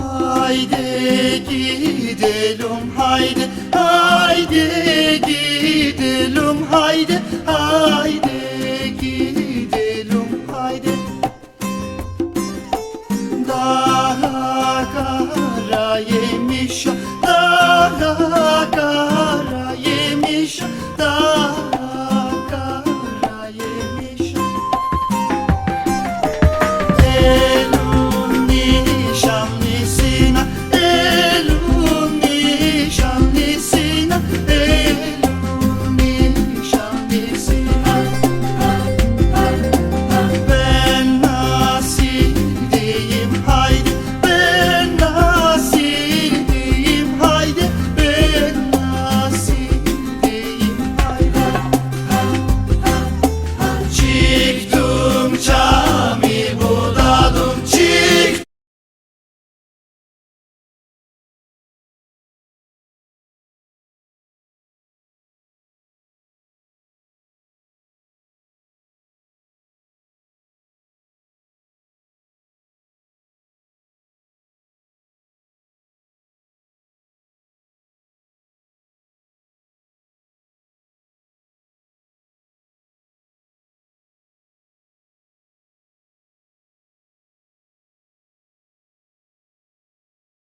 Haydi gidelim haydi Haydi gidelim haydi Haydi gidelim haydi. Daha kara yemiş